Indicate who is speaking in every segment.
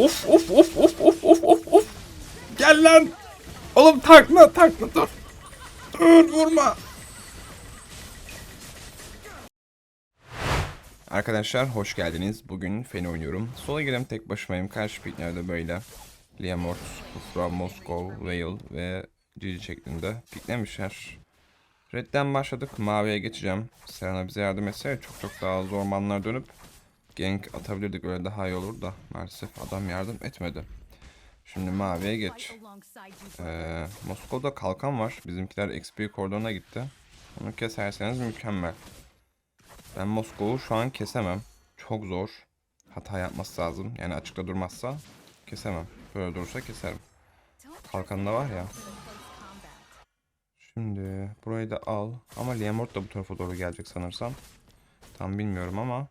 Speaker 1: Of of of of of of of of. Gel lan. Oğlum takla takla dur. Dur vurma. Arkadaşlar hoş geldiniz. Bugün Feni oynuyorum. Sola girem tek başımayım. Karşı piklerde böyle. Liamort, Kufra, Moskov, Veil ve Cici şeklinde piklemişler. Red'den başladık. Maviye geçeceğim. Serena bize yardım etse çok çok daha zor manlar dönüp gank atabilirdik. Öyle daha iyi olur da maalesef adam yardım etmedi. Şimdi maviye geç. Ee, Moskova'da kalkan var. Bizimkiler XP koridoruna gitti. Onu keserseniz mükemmel. Ben Moskova'yı şu an kesemem. Çok zor. Hata yapması lazım. Yani açıkta durmazsa kesemem. Böyle durursa keserim. Kalkanında var ya. Şimdi burayı da al. Ama Liamort da bu tarafa doğru gelecek sanırsam. Tam bilmiyorum ama.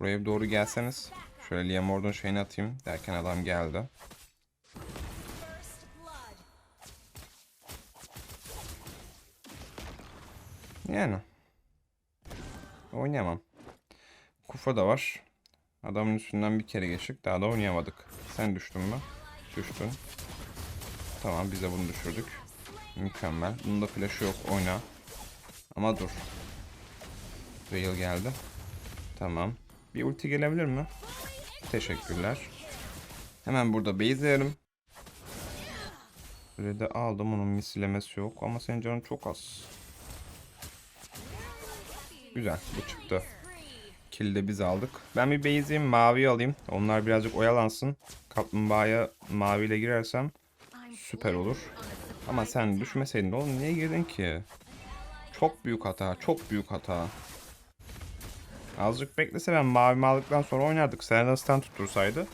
Speaker 1: Buraya doğru gelseniz. Şöyle Liamort'un şeyini atayım derken adam geldi. Yani. Oynayamam. Kufa da var. Adamın üstünden bir kere geçtik. Daha da oynayamadık. Sen düştün mü? Düştün. Tamam biz de bunu düşürdük. Mükemmel. Bunda flash yok. Oyna. Ama dur. Veil geldi. Tamam. Bir ulti gelebilir mi? Teşekkürler. Hemen burada base'leyelim. Böyle de aldım. Onun mislemesi yok. Ama senin canın çok az. Güzel. Bu çıktı. Kill'i de biz aldık. Ben bir base'iyim. Mavi alayım. Onlar birazcık oyalansın. Kaplumbağaya maviyle girersem süper olur. Ama sen düşmeseydin de oğlum niye girdin ki? Çok büyük hata. Çok büyük hata. Azıcık beklese ben mavi aldıktan sonra oynardık. Serena stand tuttursaydı.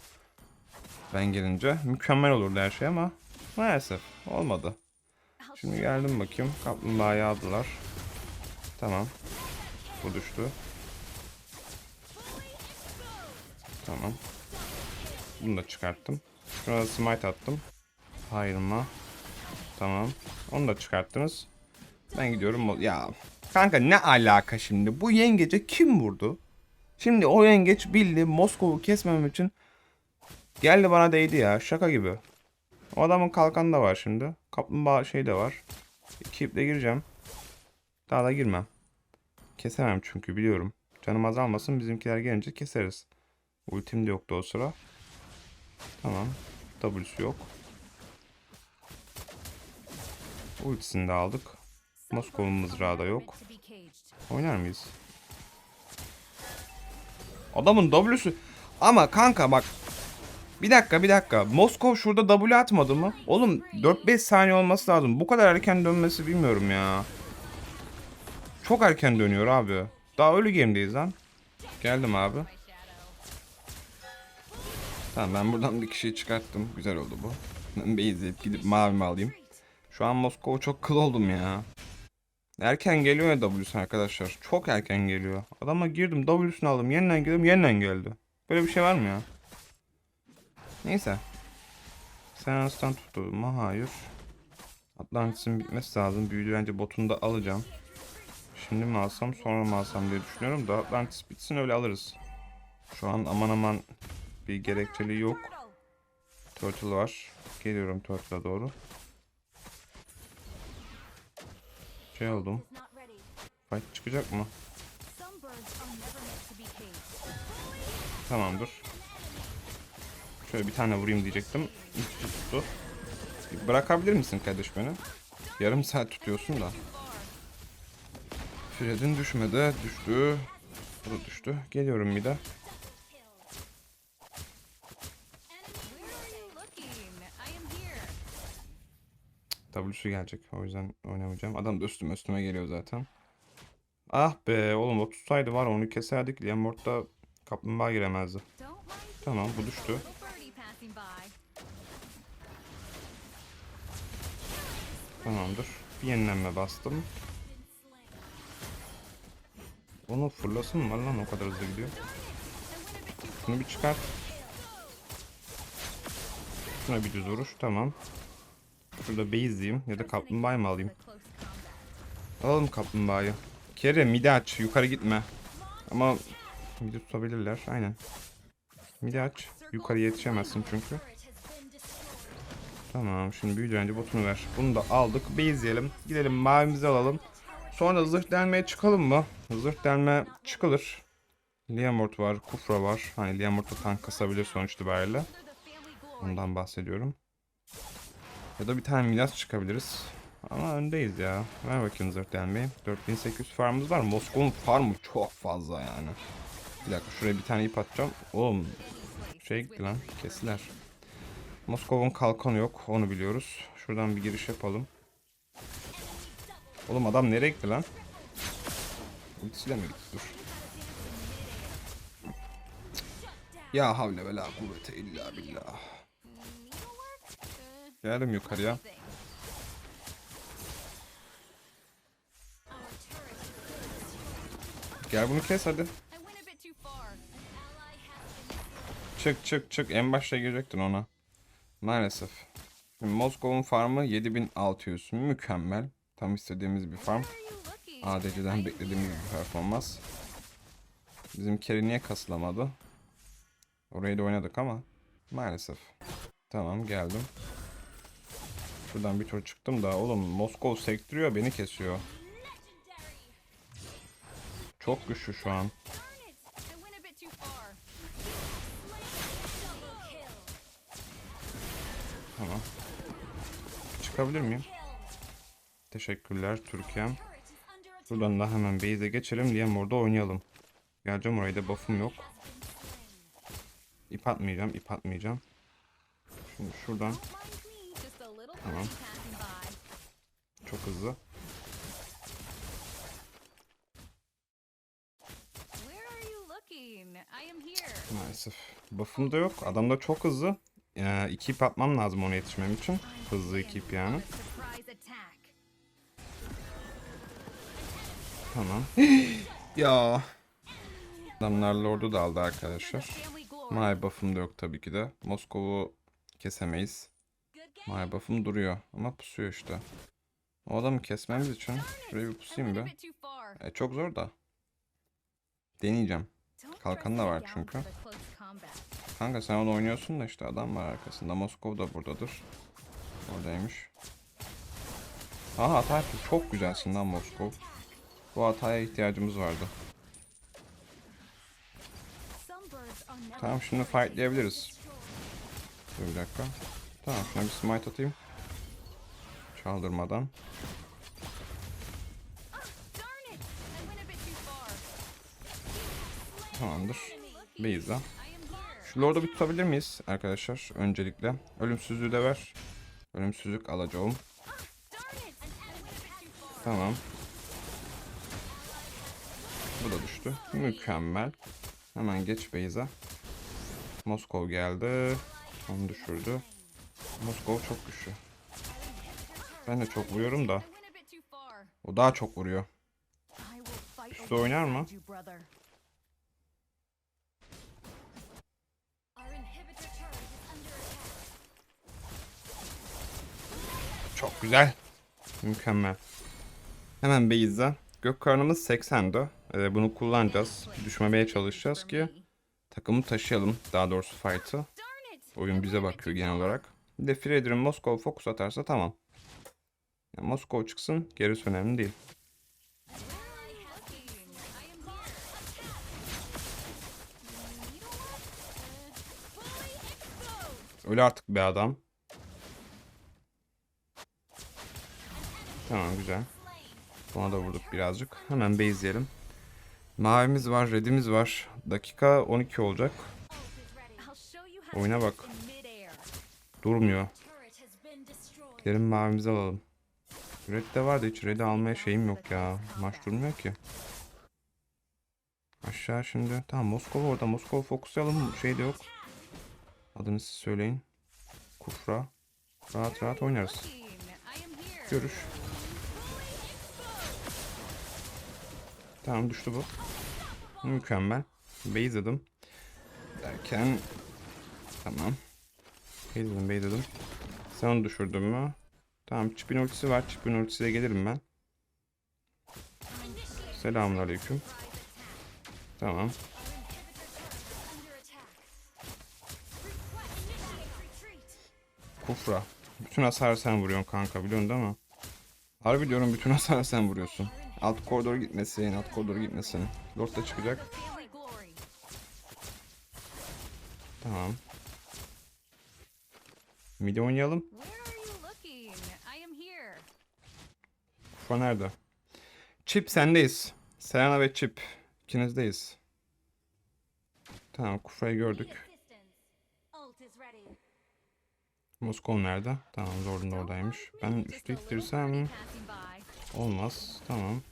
Speaker 1: Ben gelince mükemmel olurdu her şey ama maalesef olmadı. Şimdi geldim bakayım. Kaplumbağayı aldılar. Tamam. Bu düştü. Tamam. Bunu da çıkarttım. Şuna smite attım. Ayrılma. Tamam. Onu da çıkarttınız. Ben gidiyorum. Ya kanka ne alaka şimdi? Bu yengece kim vurdu? Şimdi o yengeç bildi Moskova'yı kesmemem için geldi bana değdi ya. Şaka gibi. O adamın kalkanı da var şimdi. Kaplumbağa şey de var. İki iple gireceğim. Daha da girmem. Kesemem çünkü biliyorum. Canım azalmasın bizimkiler gelince keseriz. Ultim de yoktu o sıra. Tamam. W'su yok. Ultisini de aldık. Moskova mızrağı da yok. Oynar mıyız? Adamın W'su... Ama kanka bak. Bir dakika bir dakika. Moskov şurada W atmadı mı? Oğlum 4-5 saniye olması lazım. Bu kadar erken dönmesi bilmiyorum ya. Çok erken dönüyor abi. Daha ölü game'deyiz lan. Geldim abi. Tamam ben buradan bir kişiyi çıkarttım. Güzel oldu bu. Ben base'leyip gidip mavimi alayım. Şu an Moskova çok kıl oldum ya. Erken geliyor ya W'su arkadaşlar. Çok erken geliyor. Adama girdim W'sunu aldım. Yeniden girdim yeniden geldi. Böyle bir şey var mı ya? Neyse. Sen aslan tuttun mu? Hayır. Atlantis'in bitmesi lazım. Büyüdü bence botunu da alacağım. Şimdi mi alsam sonra mı alsam diye düşünüyorum da Atlantis bitsin öyle alırız. Şu an aman aman bir gerekçeli yok. Turtle var. Geliyorum Turtle'a doğru. Şey oldum. Fight çıkacak mı? Tamamdır. Şöyle bir tane vurayım diyecektim. Hiç tuttu. Bırakabilir misin kardeş beni? Yarım saat tutuyorsun da. Fred'in düşmedi. Düştü. Bu da düştü. Geliyorum bir de. W'su gelecek. O yüzden oynamayacağım. Adam da üstüme üstüme geliyor zaten. Ah be oğlum o tutsaydı var onu keserdik. Liamort'ta kaplumbağa giremezdi. Tamam bu düştü. Tamamdır. Bir yenilenme bastım. Onu fırlasın mı lan o kadar hızlı gidiyor. Şunu bir çıkart. Şuna bir düz vuruş tamam. Şurada base'liyim ya da kaplumbağayı mı alayım? Alalım kaplumbağayı. Kere midi aç yukarı gitme. Ama midi tutabilirler aynen. Midi aç. Yukarı yetişemezsin çünkü. Tamam şimdi büyüdü önce botunu ver. Bunu da aldık. Base'leyelim. Gidelim mavimizi alalım. Sonra zırh delmeye çıkalım mı? Zırh delme çıkılır. Liamort var, Kufra var. Hani Liamort da tank kasabilir sonuç itibariyle. Ondan bahsediyorum. Ya da bir tane Milas çıkabiliriz. Ama öndeyiz ya. Ver bakayım zırh delmeyi. 4800 farmımız var. Moskova'nın farmı çok fazla yani. Bir dakika şuraya bir tane ip atacağım. Oğlum şey gitti lan. Kestiler. Moskova'nın kalkanı yok. Onu biliyoruz. Şuradan bir giriş yapalım. Oğlum adam nereye gitti lan? Ultisiyle mi gitti? Dur. Ya havle ve la kuvvete illa billah. Geldim yukarıya. Gel bunu kes hadi. Çık çık çık. En başta girecektin ona. Maalesef. Şimdi Moskova'nın farmı 7600. Mükemmel. Tam istediğimiz bir farm. ADC'den beklediğimiz bir performans. Bizim Kerry niye kasılamadı? Orayı da oynadık ama maalesef. Tamam geldim. Şuradan bir tur çıktım da oğlum Moskov sektiriyor beni kesiyor. Çok güçlü şu an. Tamam. Çıkabilir miyim? Teşekkürler Türkiye'm. Buradan da hemen base'e geçelim diye orada oynayalım. Geleceğim oraya da buff'um yok. İp atmayacağım, ip atmayacağım. Şimdi şuradan
Speaker 2: Tamam.
Speaker 1: çok hızlı. Maalesef. Buff'um da yok. Adam da çok hızlı. Ee, iki ip atmam lazım ona yetişmem için. Hızlı iki ip yani. Tamam. ya. Adamlar Lord'u da aldı arkadaşlar. My buff'um da yok tabii ki de. Moskov'u kesemeyiz. My buff'um duruyor ama pusuyor işte. O adamı kesmemiz için şuraya bir pusayım bir. E, çok zor da. Deneyeceğim. Kalkan da var çünkü. Kanka sen onu oynuyorsun da işte adam var arkasında. Moskov da buradadır. Oradaymış. Aha hata. Çok güzelsin lan Moskov. Bu hataya ihtiyacımız vardı. Tamam şimdi fightlayabiliriz. Dur bir dakika. Tamam şuna bir smite atayım. Çaldırmadan. Tamamdır. Beyza. Şu Lord'u bir tutabilir miyiz arkadaşlar? Öncelikle. Ölümsüzlüğü de ver. Ölümsüzlük alacağım. Tamam. Bu da düştü. Mükemmel. Hemen geç Beyza. Moskov geldi. Onu düşürdü. Moskov çok güçlü. Ben de çok vuruyorum da. O daha çok vuruyor. Üstü oynar mı? Çok güzel. Mükemmel. Hemen Beyza. Gök karnımız 80'di. Ee, bunu kullanacağız. Düşmemeye çalışacağız ki takımı taşıyalım. Daha doğrusu fight'ı. Oyun bize bakıyor genel olarak. Bir de Fredrin Moskova fokus atarsa tamam. Yani Moskova çıksın gerisi önemli değil. Öyle artık be adam. Tamam güzel. Buna da vurduk birazcık. Hemen base'leyelim. Mavimiz var, redimiz var. Dakika 12 olacak. Oyuna bak. Durmuyor. Gidelim mavimizi alalım. Red de vardı hiç red'i almaya şeyim yok ya. Maç durmuyor ki. Aşağı şimdi. Tamam Moskova orada. Moskova fokuslayalım. Şey de yok. Adını siz söyleyin. Kufra. Rahat rahat oynarız. Görüş. Tamam düştü bu. Mükemmel. Base adım. Derken tamam. Bey dedim bey dedim. Sen onu düşürdün mü? Tamam çipin ultisi var. Çipin ultisiyle gelirim ben. Selamunaleyküm. Tamam. Kufra. Bütün hasar sen vuruyorsun kanka biliyorsun değil mi? Harbi diyorum bütün hasar sen vuruyorsun. Alt koridor gitmesin, alt koridor gitmesin. Lord da çıkacak. Tamam. Midi oynayalım. Kufa nerede? Chip sendeyiz. Serena ve Chip. İkinizdeyiz. Tamam Kufa'yı gördük. Moskov nerede? Tamam Zord'un da oradaymış. Ben üstü ittirsem olmaz. Tamam.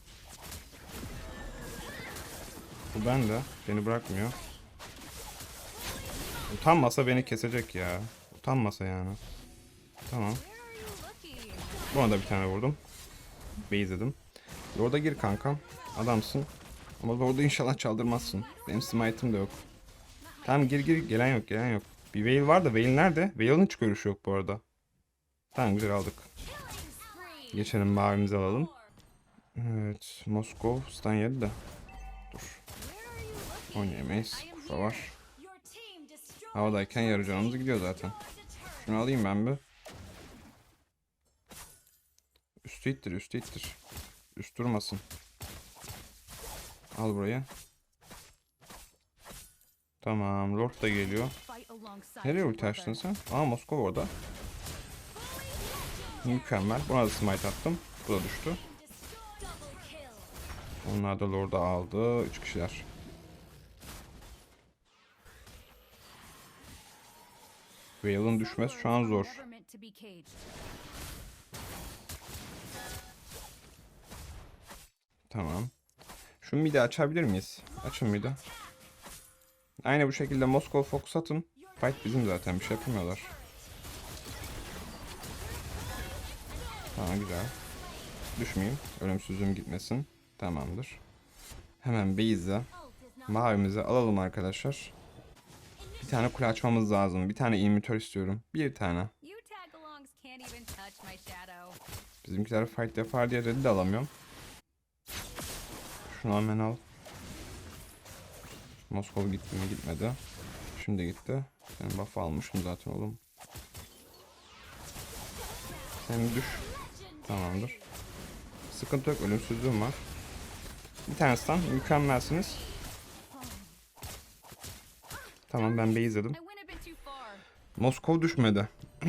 Speaker 1: Bu bende. Beni bırakmıyor. Utanmasa beni kesecek ya. Utanmasa yani. Tamam. Buna da bir tane vurdum. Base'ledim. Lord'a gir kankam. Adamsın. Ama Lord'u inşallah çaldırmazsın. Benim smite'ım da yok. Tamam gir gir. Gelen yok gelen yok. Bir Veil var da Veil nerede? Veil'in hiç görüşü yok bu arada. Tamam güzel aldık. Geçelim mavimizi alalım. Evet. Moskov stun yedi de. Dur. Oynayamayız. Kufa var. Havadayken yarı canımız gidiyor zaten. Şunu alayım ben bir. Üstü ittir, üstü ittir. Üst durmasın. Al buraya. Tamam, Lord da geliyor. Nereye ulti açtın sen? Aa Moskova orada. Mükemmel. Buna da smite attım. Bu da düştü. Onlar da Lord'u aldı. Üç kişiler. Veil'ın düşmesi şu an zor. Tamam. Şu midi açabilir miyiz? Açın midi. Aynı bu şekilde Moskova Fox atın. Fight bizim zaten bir şey yapamıyorlar. Tamam güzel. Düşmeyeyim. Ölümsüzlüğüm gitmesin. Tamamdır. Hemen base'e mavimizi alalım arkadaşlar. Bir tane kule açmamız lazım. Bir tane imitör istiyorum. Bir tane. Bizimkiler fight yapar diye red'i de alamıyorum. Şunu hemen al. Moskova gitti mi gitmedi. Şimdi gitti. Sen buff almışım zaten oğlum. Sen düş. Tamamdır. Sıkıntı yok ölümsüzlüğüm var. Bir tane stun mükemmelsiniz. Tamam ben base
Speaker 2: far.
Speaker 1: Moskov düşmedi.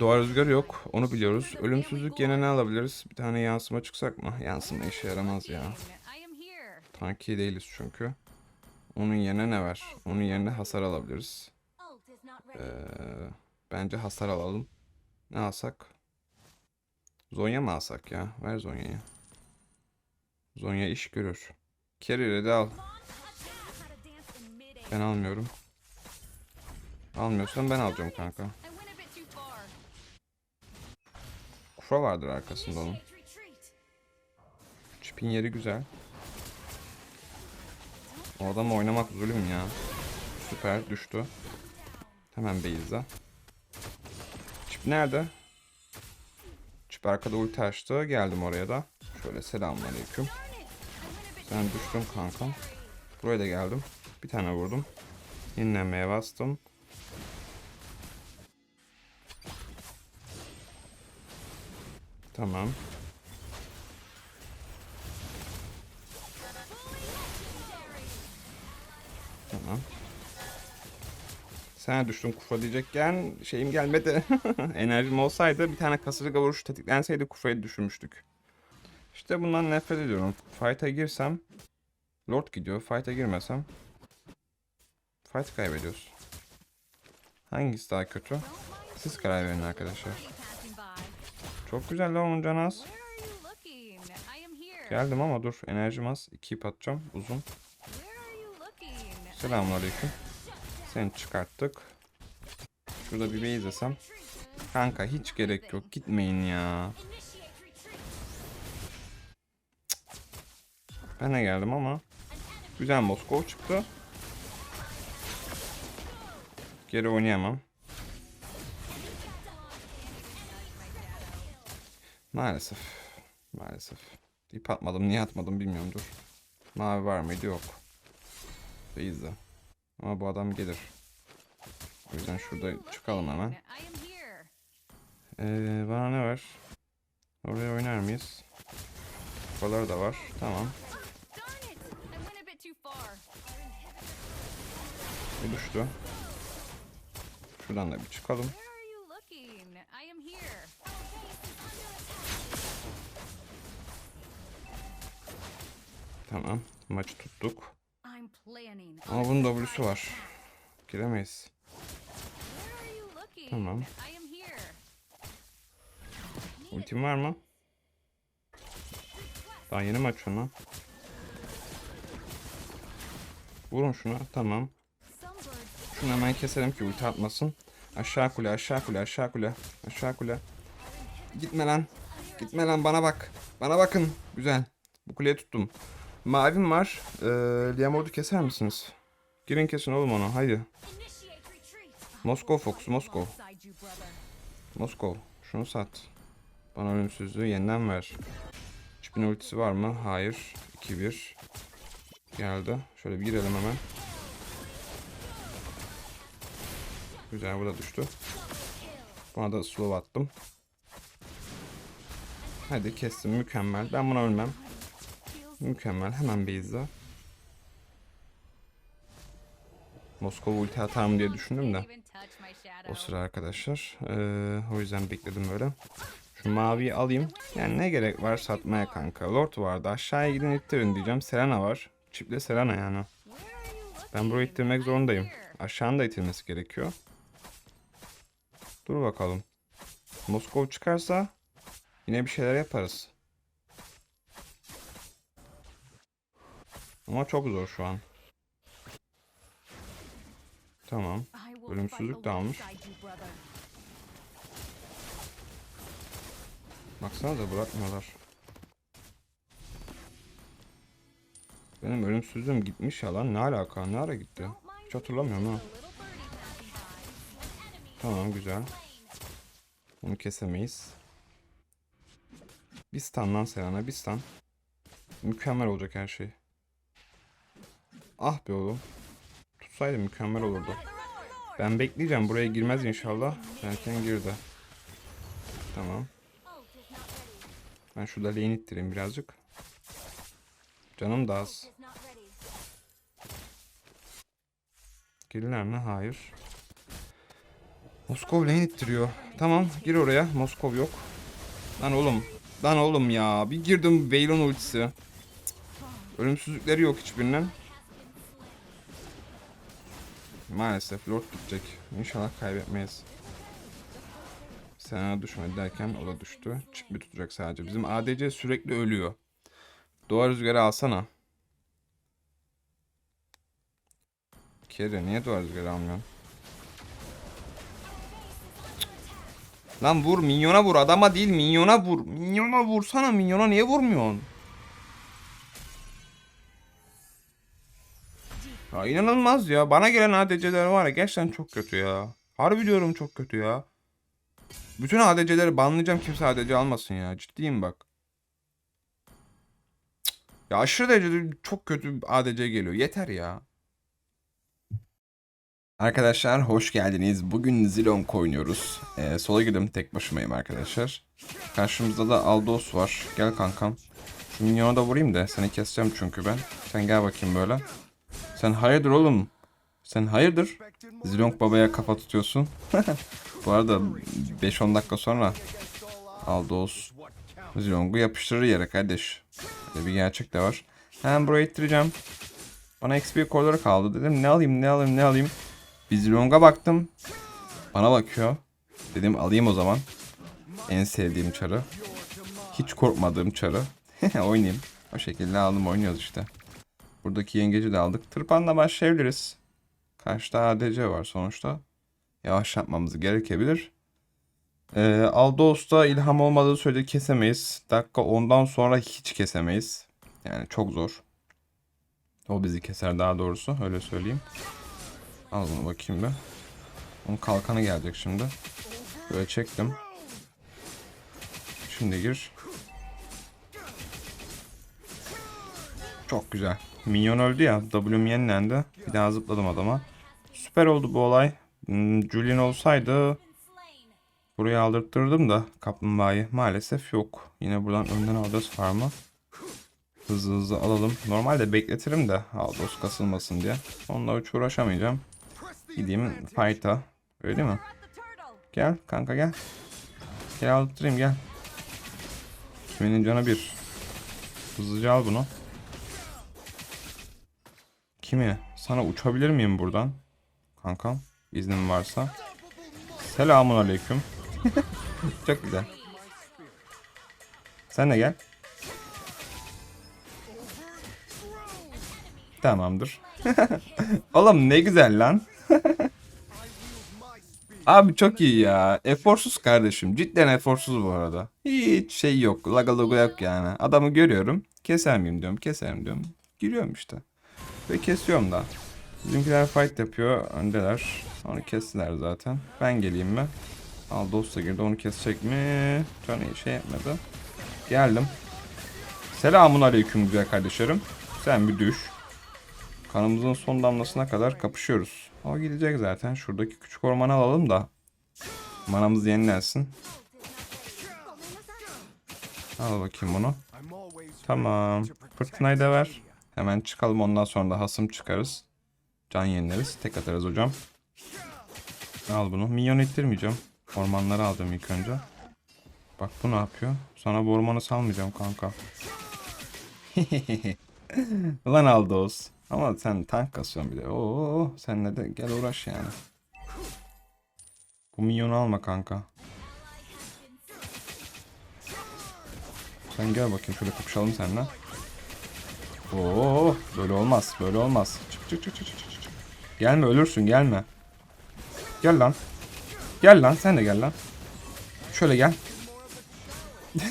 Speaker 1: Doğa rüzgarı yok. Onu biliyoruz. Ölümsüzlük yine ne alabiliriz? Bir tane yansıma çıksak mı? Yansıma işe yaramaz ya. Tanki değiliz çünkü. Onun yerine ne var? Onun yerine hasar alabiliriz. Ee, bence hasar alalım. Ne alsak? Zonya mı alsak ya? Ver Zonya'yı. Zonya iş görür. Carrier'i de al. Ben almıyorum. Almıyorsan ben alacağım kanka. Kufra vardır arkasında onun. Çipin yeri güzel. O adamla oynamak zulüm ya. Süper düştü. Hemen base'e. Çip nerede? Çip arkada ulti açtı. Geldim oraya da. Şöyle selamünaleyküm. Sen düştün kankam. Buraya da geldim. Bir tane vurdum. Yenilenmeye bastım. Tamam. Tamam. Sen düştün kufa diyecekken şeyim gelmedi. Enerjim olsaydı bir tane kasırga vuruş tetiklenseydi kufayı düşürmüştük. İşte bundan nefret ediyorum. Fight'a girsem Lord gidiyor. Fight'a girmesem Fight kaybediyoruz. Hangisi daha kötü? Siz karar verin arkadaşlar. Çok güzel lan onun canı az. Geldim ama dur enerjim az. İki ip atacağım uzun. Selamünaleyküm. Seni çıkarttık. Şurada bir base izlesem. Kanka hiç gerek yok. Gitmeyin ya. Ben de geldim ama. Güzel Moskov çıktı. Geri oynayamam. Maalesef. Maalesef. İp atmadım. Niye atmadım bilmiyorum dur. Mavi var mıydı? Yok. Base'de. Ama bu adam gelir. O yüzden şurada çıkalım hemen. Ee, bana ne var? Oraya oynar mıyız? Kupaları da var. Tamam. Bu düştü. Şuradan da bir çıkalım. Tamam. Maçı tuttuk. Ama bunun W'su var. Giremeyiz. Tamam. Ultim var mı? Daha yeni maç onu. Vurun şuna. Tamam. Şunu hemen keselim ki ulti atmasın. Aşağı kule, aşağı kule, aşağı kule, aşağı kule. Gitme lan. Gitme lan bana bak. Bana bakın. Güzel. Bu kuleyi tuttum. Mavim var. Ee, Liamord'u keser misiniz? Girin kesin oğlum onu. Haydi. Moskov Fox, Moskov. Moskov. Şunu sat. Bana ölümsüzlüğü yeniden ver. Çipin ultisi var mı? Hayır. 2-1. Geldi. Şöyle bir girelim hemen. Güzel bu da düştü. Buna da slow attım. Hadi kestim mükemmel. Ben buna ölmem. Mükemmel. Hemen base'e. Moskova ulti atar diye düşündüm de. O sıra arkadaşlar. Ee, o yüzden bekledim böyle. Şu maviyi alayım. Yani ne gerek var satmaya kanka. Lord vardı. Aşağıya gidin ittirin diyeceğim. Serena var. Çiple Serena yani. Ben burayı ittirmek zorundayım.
Speaker 2: here.
Speaker 1: Aşağının da itilmesi gerekiyor. Dur bakalım. Moskov çıkarsa yine bir şeyler yaparız. Ama çok zor şu an. Tamam. Ölümsüzlük de almış. Baksana da bırakmıyorlar. Benim ölümsüzlüğüm gitmiş ya lan. Ne alaka? Ne ara gitti? Hiç hatırlamıyorum ha. Tamam güzel. Bunu kesemeyiz. Bir stun lan Serena bir stun. Mükemmel olacak her şey. Ah be oğlum. Tutsaydı mükemmel olurdu. Ben bekleyeceğim. Buraya girmez inşallah. Erken girdi. Tamam. Ben şurada lane ittireyim birazcık. Canım da az. Gelirler mi? Hayır. Moskov lane ittiriyor. Tamam gir oraya. Moskov yok. Lan oğlum. Lan oğlum ya. Bir girdim Veilon ultisi. Ölümsüzlükleri yok hiçbirinin. Maalesef Lord gidecek. İnşallah kaybetmeyiz. Sena düşmedi derken o da düştü. Çipi tutacak sadece. Bizim ADC sürekli ölüyor. Doğa rüzgarı alsana. Kere niye doğa rüzgarı almıyorsun? Lan vur minyona vur adama değil minyona vur. Minyona vursana minyona niye vurmuyorsun? Ya inanılmaz ya. Bana gelen ADC'ler var ya gerçekten çok kötü ya. Harbi diyorum çok kötü ya. Bütün ADC'leri banlayacağım kimse ADC almasın ya. Ciddiyim bak. Ya aşırı derecede çok kötü ADC geliyor. Yeter ya. Arkadaşlar hoş geldiniz. Bugün Zilong oynuyoruz. Ee, sola girdim tek başımayım arkadaşlar. Karşımızda da Aldos var. Gel kankam. Şu minyona da vurayım da seni keseceğim çünkü ben. Sen gel bakayım böyle. Sen hayırdır oğlum? Sen hayırdır? Zilong babaya kafa tutuyorsun. Bu arada 5-10 dakika sonra Aldos Zilong'u yapıştırır yere kardeş. Böyle bir gerçek de var. Hemen buraya ittireceğim. Bana XP koridoru kaldı dedim. Ne alayım ne alayım ne alayım. Bir Zilong'a baktım. Bana bakıyor. Dedim alayım o zaman. En sevdiğim çarı. Hiç korkmadığım çarı. Oynayayım. O şekilde aldım oynuyoruz işte. Buradaki yengeci de aldık. Tırpanla başlayabiliriz. Karşıda ADC var sonuçta. Yavaşlatmamız gerekebilir. Ee, Aldos'ta ilham olmadığı sürece kesemeyiz. Dakika ondan sonra hiç kesemeyiz. Yani çok zor. O bizi keser daha doğrusu öyle söyleyeyim. Al bunu bakayım bir. Onun kalkanı gelecek şimdi. Böyle çektim. Şimdi gir. Çok güzel. Minyon öldü ya. W'm yenilendi. Bir daha zıpladım adama. Süper oldu bu olay. Hmm, Julian olsaydı. Buraya aldırttırdım da kaplumbağayı. Maalesef yok. Yine buradan önden alacağız farmı. Hızlı hızlı alalım. Normalde bekletirim de Aldos kasılmasın diye. Onunla hiç uğraşamayacağım. Gideyim fight'a. Öyle mi? Gel kanka gel. Gel aldırtayım gel. Kimin canı bir. Hızlıca al bunu. Kimi? Sana uçabilir miyim buradan? Kankam. iznin varsa. Selamun aleyküm. Çok güzel. Sen de gel. Tamamdır. Oğlum ne güzel lan. Abi çok iyi ya. Eforsuz kardeşim. Cidden eforsuz bu arada. Hiç şey yok. Laga logo yok yani. Adamı görüyorum. Keser miyim diyorum. Keserim diyorum. Giriyorum işte. Ve kesiyorum da. Bizimkiler fight yapıyor. Öndeler. Onu kestiler zaten. Ben geleyim mi? Aldos da girdi. Onu kesecek mi? Canı şey yapmadı. Geldim. Selamun aleyküm güzel kardeşlerim. Sen bir düş. Kanımızın son damlasına kadar kapışıyoruz. O gidecek zaten. Şuradaki küçük ormanı alalım da. Manamız yenilensin. Al bakayım bunu. Tamam. Fırtınayı da ver. Hemen çıkalım ondan sonra da hasım çıkarız. Can yenileriz. Tek atarız hocam. Al bunu. Minyon ittirmeyeceğim. Ormanları alacağım ilk önce. Bak bu ne yapıyor? Sana bu ormanı salmayacağım kanka. Ulan Aldos. Ama sen tank kasıyorsun bir de. Oo, senle de gel uğraş yani. Bu minyonu alma kanka. Sen gel bakayım şöyle kapışalım seninle. Oo, böyle olmaz. Böyle olmaz. Çık çık çık çık çık çık. Gelme ölürsün gelme. Gel lan. Gel lan sen de gel lan. Şöyle gel.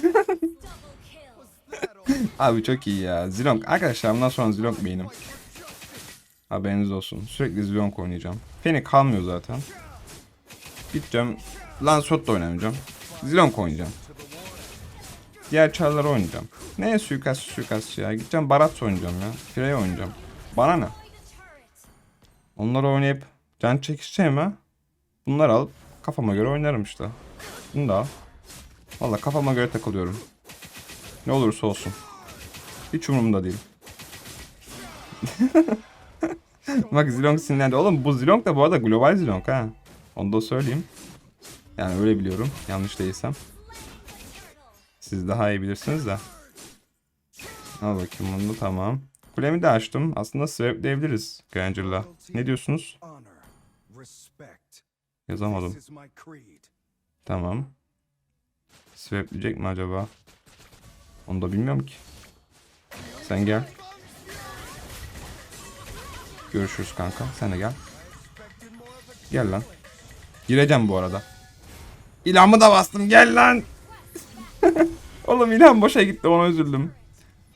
Speaker 1: Abi çok iyi ya. Zilong. Arkadaşlar bundan sonra Zilong benim. Haberiniz olsun. Sürekli Zilong oynayacağım. Feni kalmıyor zaten. Gideceğim. Lancelot da oynamayacağım. Zilong oynayacağım. Diğer çarları oynayacağım. Neye suikast suikast ya. Gideceğim Barat oynayacağım ya. Frey oynayacağım. Bana ne? Onları oynayıp can çekişeceğim ha. Bunları alıp kafama göre oynarım işte. Bunu da al. Valla kafama göre takılıyorum. Ne olursa olsun. Hiç umurumda değil. Bak Zilong sinirlendi. Oğlum bu Zilong da bu arada global Zilong ha. Onu da söyleyeyim. Yani öyle biliyorum. Yanlış değilsem. Siz daha iyi bilirsiniz de. Al bakayım bunu tamam. Kulemi de açtım. Aslında swaplayabiliriz Granger'la. Ne diyorsunuz? Yazamadım. Tamam. Swapleyecek mi acaba? Onu da bilmiyorum ki. Sen gel. Görüşürüz kanka. Sen de gel. Gel lan. Gireceğim bu arada. İlhamı da bastım. Gel lan. Oğlum ilham boşa gitti. Ona üzüldüm.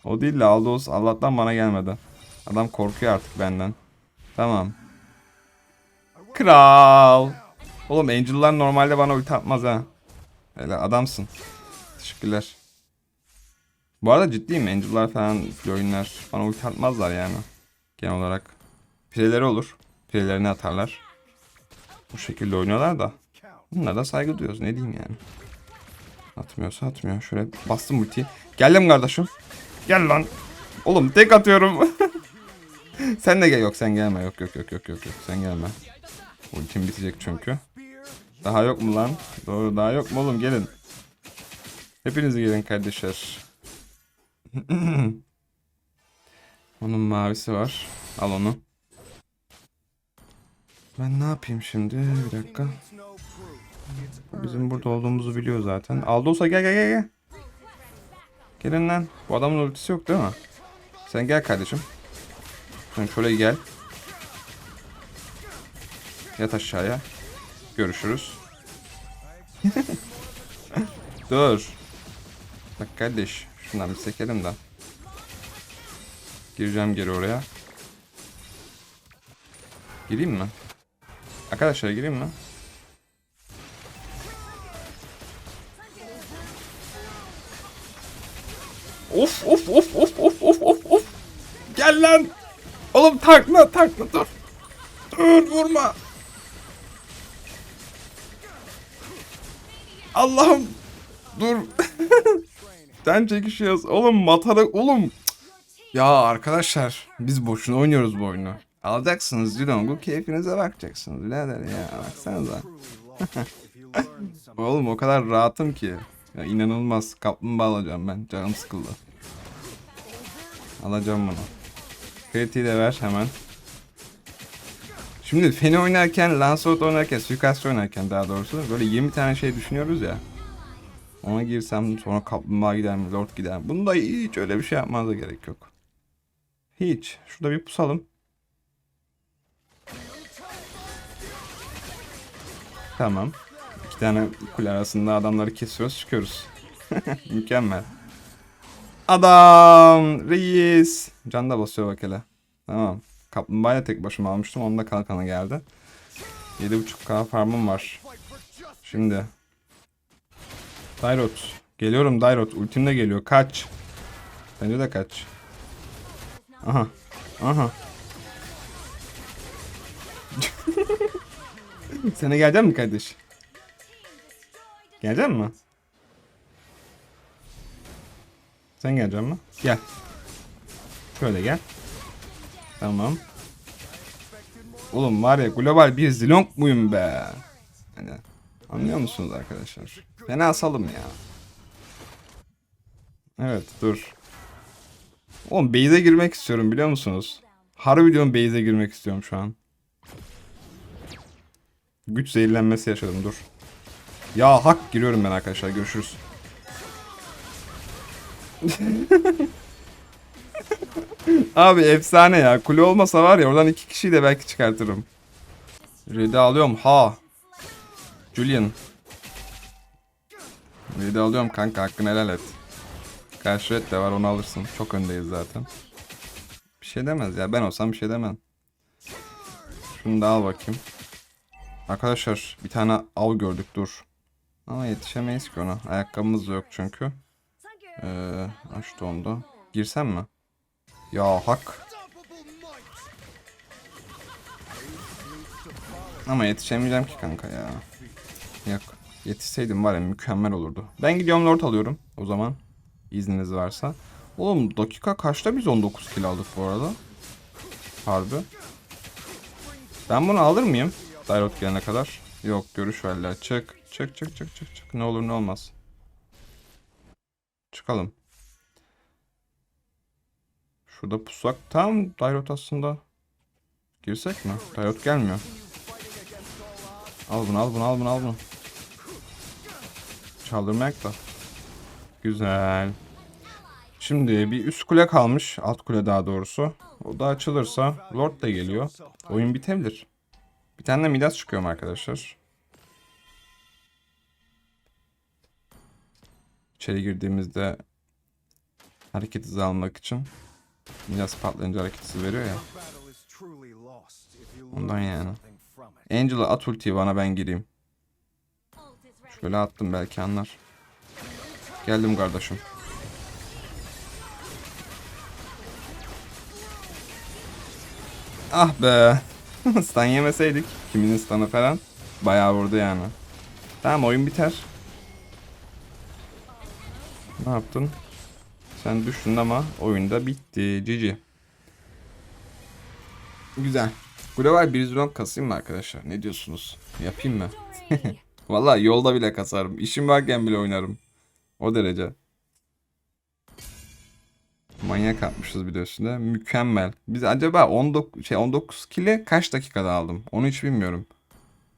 Speaker 1: O değil de Aldos Allah'tan bana gelmedi. Adam korkuyor artık benden. Tamam. Kral. Oğlum Angel'lar normalde bana ulti atmaz ha. Öyle adamsın. Teşekkürler. Bu arada ciddiyim. Angel'lar falan oyunlar bana ulti atmazlar yani. Genel olarak. Pireleri olur. Pirelerini atarlar. Bu şekilde oynuyorlar da. Bunlara da saygı duyuyoruz. Ne diyeyim yani. Atmıyorsa atmıyor. Şöyle bastım ultiyi. Geldim kardeşim. Gel lan. Oğlum tek atıyorum. sen de gel. Yok sen gelme. Yok yok yok yok yok. yok. Sen gelme. Ultim bitecek çünkü. Daha yok mu lan? Doğru daha yok mu oğlum gelin. Hepiniz gelin kardeşler. Onun mavisi var. Al onu. Ben ne yapayım şimdi? Bir dakika. Bizim burada olduğumuzu biliyor zaten. Aldos'a gel gel gel gel. Gelin lan. Bu adamın ultisi yok değil mi? Sen gel kardeşim. Sen şöyle gel. Yat aşağıya. Görüşürüz. Dur. Bak kardeş. Şundan bir sekelim de. Gireceğim geri oraya. Gireyim mi? Arkadaşlar gireyim mi? Of of of of of of of of. Gel lan. Oğlum takla takla dur. Dur vurma. Allah'ım. Dur. Sen çekişiyoruz. Oğlum matara oğlum. Ya arkadaşlar biz boşuna oynuyoruz bu oyunu. Alacaksınız Zilong'u keyfinize bakacaksınız birader ya baksanıza. Oğlum o kadar rahatım ki. Ya inanılmaz kaplumbağa alacağım ben canım sıkıldı. Alacağım bunu. Kritiği de ver hemen. Şimdi Feni oynarken, Lancelot oynarken, Suikastçı oynarken daha doğrusu böyle 20 tane şey düşünüyoruz ya. Ona girsem sonra kaplumbağa gider mi, lord gider mi? Bunda hiç öyle bir şey yapmanıza gerek yok. Hiç. Şurada bir pusalım. Tamam. İki tane kule arasında adamları kesiyoruz çıkıyoruz. Mükemmel. Adam! Reis! Can da basıyor bak hele. Tamam. Kaplumbağayla tek başıma almıştım. Onun da kalkanı geldi. 7.5k farmım var. Şimdi. Dairot. Geliyorum Dairot. Ultim de geliyor. Kaç. Bence de kaç. Aha. Aha. Sana gelecek mi kardeş? Gelecek mi? Sen gelecek mi? Gel. Şöyle gel. Tamam. Oğlum var ya global bir zilong muyum be? Hani anlıyor musunuz arkadaşlar? Fena salım ya. Evet dur. Oğlum base'e girmek istiyorum biliyor musunuz? Harbi diyorum base'e girmek istiyorum şu an. Güç zehirlenmesi yaşadım dur. Ya hak giriyorum ben arkadaşlar görüşürüz. Abi efsane ya. Kule olmasa var ya oradan iki kişiyi de belki çıkartırım. Red'i alıyorum ha. Julian. Red'i alıyorum kanka hakkını helal et. Karşı red de var onu alırsın. Çok öndeyiz zaten. Bir şey demez ya ben olsam bir şey demem. Şunu da al bakayım. Arkadaşlar bir tane av gördük dur. Ama yetişemeyiz ki ona. Ayakkabımız da yok çünkü. Ee, aç dondu. Girsem mi? Ya hak. Ama yetişemeyeceğim ki kanka ya. Yok. Yetişseydim var ya mükemmel olurdu. Ben gidiyorum lord alıyorum o zaman. İzniniz varsa. Oğlum dakika kaçta biz 19 kill aldık bu arada? Harbi. Ben bunu alır mıyım? Dairot gelene kadar. Yok görüş verler. Çık. Çık çık çık çık çık. Ne olur ne olmaz. Çıkalım. Şurada pusak. Tam Dairot aslında. Girsek mi? Dairot gelmiyor. Al bunu al bunu al bunu al bunu. Çaldırmayak da. Güzel. Şimdi bir üst kule kalmış. Alt kule daha doğrusu. O da açılırsa Lord da geliyor. Oyun bitebilir. Bir tane de Midas çıkıyorum arkadaşlar. İçeri girdiğimizde hareket hızı almak için Midas patlayınca hareket hızı veriyor ya. Ondan yani. Angela at ultiyi bana ben gireyim. Şöyle attım belki anlar. Geldim kardeşim. Ah be. Stun yemeseydik. Kiminin stun'ı falan. Bayağı vurdu yani. Tamam oyun biter. Ne yaptın? Sen düştün ama oyunda bitti. GG. Güzel. Global bir zilong kasayım mı arkadaşlar? Ne diyorsunuz? Yapayım mı? Vallahi yolda bile kasarım. İşim varken bile oynarım. O derece. Manyak atmışız bir de. Mükemmel. Biz acaba 19 şey 19 kile kaç dakikada aldım? Onu hiç bilmiyorum.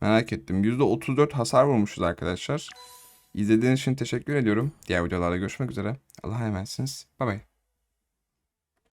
Speaker 1: Merak ettim. %34 hasar vurmuşuz arkadaşlar. İzlediğiniz için teşekkür ediyorum. Diğer videolarda görüşmek üzere. Allah'a emanetsiniz. Bay bay.